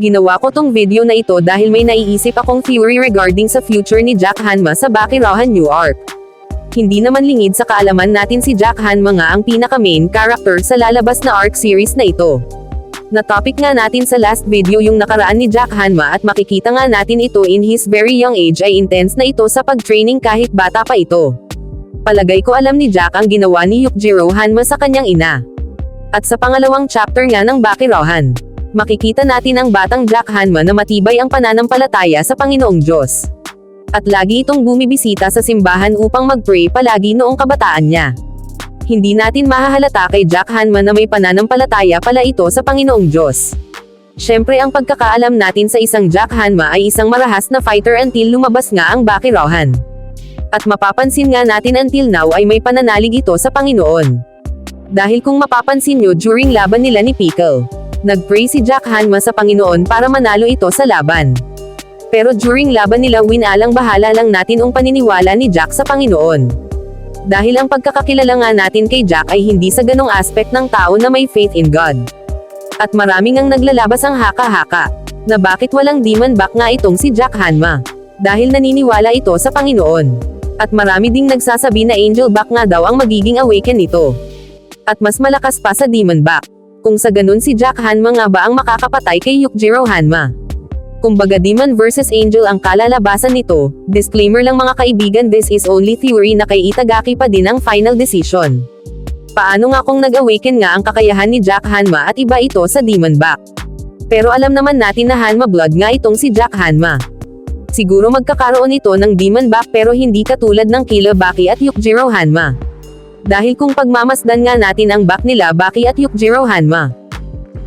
Ginawa ko tong video na ito dahil may naiisip akong theory regarding sa future ni Jack Hanma sa Bakirahan New Arc. Hindi naman lingid sa kaalaman natin si Jack Hanma nga ang pinaka-main character sa lalabas na arc series na ito. Na-topic nga natin sa last video yung nakaraan ni Jack Hanma at makikita nga natin ito in his very young age ay intense na ito sa pag-training kahit bata pa ito. Palagay ko alam ni Jack ang ginawa ni Yukjiro Hanma sa kanyang ina. At sa pangalawang chapter nga ng Bakirahan, makikita natin ang batang Jack Hanma na matibay ang pananampalataya sa Panginoong Diyos. At lagi itong bumibisita sa simbahan upang mag-pray palagi noong kabataan niya. Hindi natin mahahalata kay Jack Hanma na may pananampalataya pala ito sa Panginoong Diyos. Siyempre ang pagkakaalam natin sa isang Jack Hanma ay isang marahas na fighter until lumabas nga ang Bakirahan. At mapapansin nga natin until now ay may pananalig ito sa Panginoon. Dahil kung mapapansin nyo during laban nila ni Pickle, nag-pray si Jack Hanma sa Panginoon para manalo ito sa laban. Pero during laban nila win alang bahala lang natin ang paniniwala ni Jack sa Panginoon. Dahil ang pagkakakilala nga natin kay Jack ay hindi sa ganong aspect ng tao na may faith in God. At maraming ang naglalabas ang haka-haka, na bakit walang demon back nga itong si Jack Hanma. Dahil naniniwala ito sa Panginoon. At marami ding nagsasabi na angel back nga daw ang magiging awaken nito. At mas malakas pa sa demon back. Kung sa ganun si Jack Hanma nga ba ang makakapatay kay Yukjiro Hanma. Kumbaga demon versus angel ang kalalabasan nito, disclaimer lang mga kaibigan this is only theory na kay Itagaki pa din ang final decision. Paano nga kung nag-awaken nga ang kakayahan ni Jack Hanma at iba ito sa demon back? Pero alam naman natin na Hanma blood nga itong si Jack Hanma. Siguro magkakaroon ito ng demon back pero hindi katulad ng Killer Baki at Yukjiro Hanma. Dahil kung pagmamasdan nga natin ang back nila Baki at Yukjiro Hanma,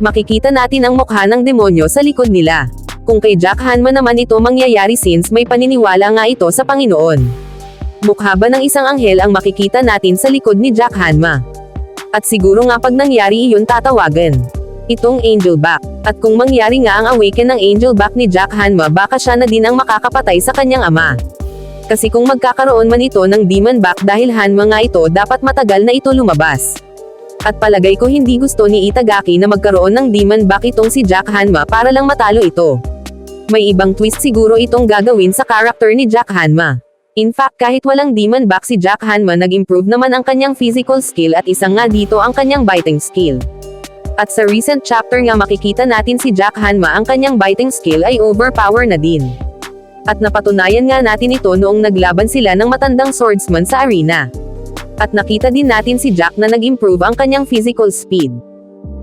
makikita natin ang mukha ng demonyo sa likod nila. Kung kay Jack Hanma naman ito mangyayari since may paniniwala nga ito sa Panginoon. Mukha ba ng isang anghel ang makikita natin sa likod ni Jack Hanma? At siguro nga pag nangyari iyon tatawagan. Itong angel back. At kung mangyari nga ang awaken ng angel back ni Jack Hanma baka siya na din ang makakapatay sa kanyang ama. Kasi kung magkakaroon man ito ng demon back dahil Hanma nga ito dapat matagal na ito lumabas. At palagay ko hindi gusto ni Itagaki na magkaroon ng demon back itong si Jack Hanma para lang matalo ito. May ibang twist siguro itong gagawin sa character ni Jack Hanma. In fact kahit walang demon back si Jack Hanma nag-improve naman ang kanyang physical skill at isang nga dito ang kanyang biting skill. At sa recent chapter nga makikita natin si Jack Hanma ang kanyang biting skill ay overpower na din. At napatunayan nga natin ito noong naglaban sila ng matandang swordsman sa arena. At nakita din natin si Jack na nag-improve ang kanyang physical speed.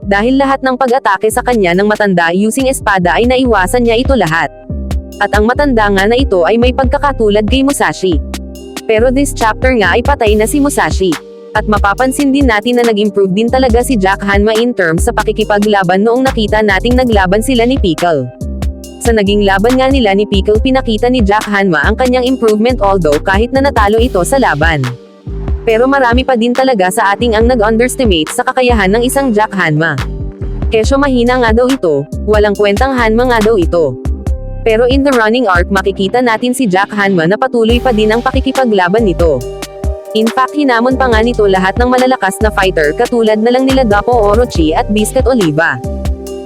Dahil lahat ng pag-atake sa kanya ng matanda using espada ay naiwasan niya ito lahat. At ang matanda nga na ito ay may pagkakatulad kay Musashi. Pero this chapter nga ay patay na si Musashi. At mapapansin din natin na nag-improve din talaga si Jack Hanma in terms sa pakikipaglaban noong nakita nating naglaban sila ni Pickle. Sa naging laban nga nila ni Pickle pinakita ni Jack Hanma ang kanyang improvement although kahit na natalo ito sa laban. Pero marami pa din talaga sa ating ang nag-underestimate sa kakayahan ng isang Jack Hanma. Kesyo mahina nga daw ito, walang kwentang Hanma nga daw ito. Pero in the running arc makikita natin si Jack Hanma na patuloy pa din ang pakikipaglaban nito. In fact hinamon pa nga nito lahat ng malalakas na fighter katulad na lang nila Dapo Orochi at Biscuit Oliva.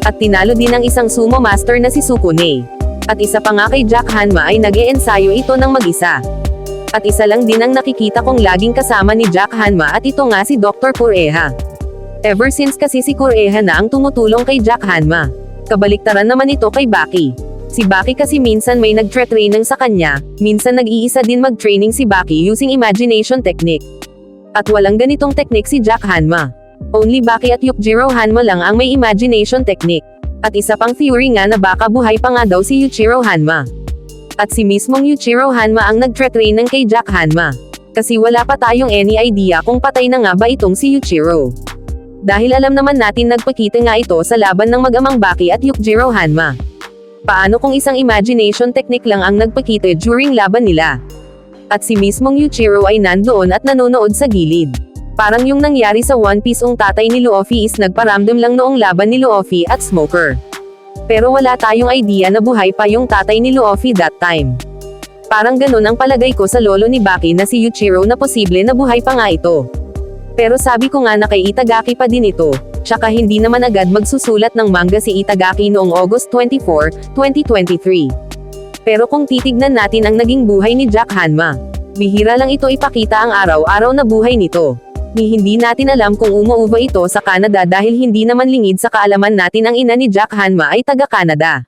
At tinalo din ang isang sumo master na si Sukune. At isa pa nga kay Jack Hanma ay nag-e-ensayo ito ng mag-isa. At isa lang din ang nakikita kong laging kasama ni Jack Hanma at ito nga si Dr. Kureha. Ever since kasi si Kureha na ang tumutulong kay Jack Hanma. Kabaliktaran naman ito kay Baki. Si Baki kasi minsan may nagtre-training sa kanya, minsan nag-iisa din mag-training si Baki using imagination technique. At walang ganitong technique si Jack Hanma. Only Baki at Yukjiro Hanma lang ang may imagination technique. At isa pang theory nga na baka buhay pa nga daw si Yuichiro Hanma. At si mismong Yuichiro Hanma ang nagtre-train ng kay Jack Hanma. Kasi wala pa tayong any idea kung patay na nga ba itong si Yuichiro. Dahil alam naman natin nagpakita nga ito sa laban ng mag-amang Baki at Yukjiro Hanma. Paano kung isang imagination technique lang ang nagpakita during laban nila? At si mismong Yuichiro ay nandoon at nanonood sa gilid. Parang yung nangyari sa One Piece ung tatay ni Luffy is nagparamdam lang noong laban ni Luffy at Smoker. Pero wala tayong idea na buhay pa yung tatay ni Luffy that time. Parang ganun ang palagay ko sa lolo ni Baki na si Yuichiro na posible na buhay pa nga ito. Pero sabi ko nga na kay Itagaki pa din ito. Tsaka hindi naman agad magsusulat ng manga si Itagaki noong August 24, 2023. Pero kung titignan natin ang naging buhay ni Jack Hanma, bihira lang ito ipakita ang araw-araw na buhay nito. Ni hindi natin alam kung umuuba ito sa Canada dahil hindi naman lingid sa kaalaman natin ang ina ni Jack Hanma ay taga-Canada.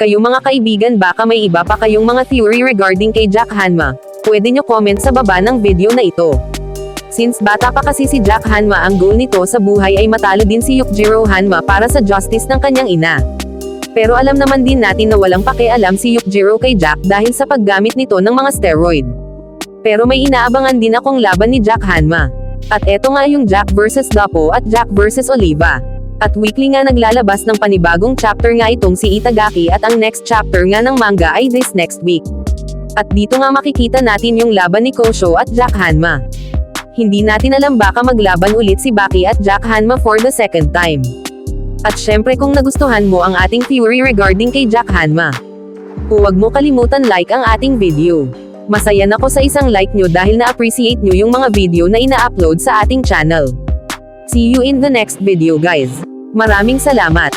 Kayo mga kaibigan baka may iba pa kayong mga theory regarding kay Jack Hanma, pwede nyo comment sa baba ng video na ito. Since bata pa kasi si Jack Hanma ang goal nito sa buhay ay matalo din si Yukjiro Hanma para sa justice ng kanyang ina. Pero alam naman din natin na walang pakialam si Yukjiro kay Jack dahil sa paggamit nito ng mga steroid. Pero may inaabangan din akong laban ni Jack Hanma. At eto nga yung Jack vs. Dapo at Jack vs. Oliva. At weekly nga naglalabas ng panibagong chapter nga itong si Itagaki at ang next chapter nga ng manga ay this next week. At dito nga makikita natin yung laban ni Kosho at Jack Hanma. Hindi natin alam baka maglaban ulit si Baki at Jack Hanma for the second time. At syempre kung nagustuhan mo ang ating theory regarding kay Jack Hanma. Huwag mo kalimutan like ang ating video. Masaya na ko sa isang like nyo dahil na-appreciate nyo yung mga video na ina-upload sa ating channel. See you in the next video guys. Maraming salamat.